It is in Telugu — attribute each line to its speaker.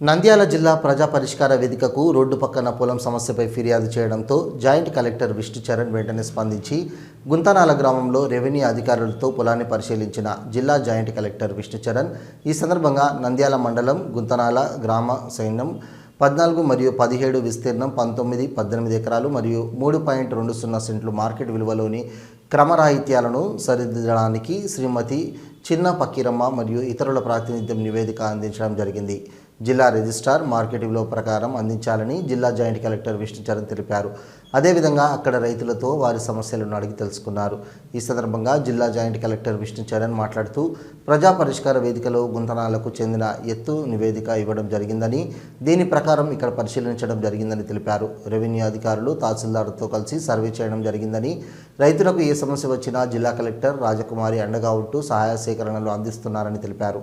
Speaker 1: నంద్యాల జిల్లా ప్రజా పరిష్కార వేదికకు రోడ్డు పక్కన పొలం సమస్యపై ఫిర్యాదు చేయడంతో జాయింట్ కలెక్టర్ విష్ణు చరణ్ వెంటనే స్పందించి గుంతనాల గ్రామంలో రెవెన్యూ అధికారులతో పొలాన్ని పరిశీలించిన జిల్లా జాయింట్ కలెక్టర్ విష్ణు చరణ్ ఈ సందర్భంగా నంద్యాల మండలం గుంతనాల గ్రామ సైన్యం పద్నాలుగు మరియు పదిహేడు విస్తీర్ణం పంతొమ్మిది పద్దెనిమిది ఎకరాలు మరియు మూడు పాయింట్ రెండు సున్నా సెంట్లు మార్కెట్ విలువలోని క్రమరాహిత్యాలను సరిదిద్దడానికి శ్రీమతి చిన్న పకీరమ్మ మరియు ఇతరుల ప్రాతినిధ్యం నివేదిక అందించడం జరిగింది. జిల్లా రిజిస్ట్రార్ మార్కెట్ విలువ ప్రకారం అందించాలని జిల్లా జాయింట్ కలెక్టర్ విష్ణుచరణ్ తెలిపారు. అదేవిధంగా అక్కడ రైతులతో వారి సమస్యలను అడిగి తెలుసుకున్నారు. ఈ సందర్భంగా జిల్లా జాయింట్ కలెక్టర్ విష్ణుచరణ్ మాట్లాడుతూ ప్రజా పరిష్కార వేదికలో గుంతనాలకు చెందిన ఎత్తు నివేదిక ఇవ్వడం జరిగిందని దీని ప్రకారం ఇక్కడ పరిశీలించడం జరిగిందని తెలిపారు. రెవెన్యూ అధికారులు తహసీల్దార్తో కలిసి సర్వే చేయడం జరిగిందని రైతులకు ఏ సమస్య వచ్చినా జిల్లా కలెక్టర్ రాజకుమారి అండగా ఉంటూ సహాయ సేకరణలు అందిస్తున్నారని తెలిపారు.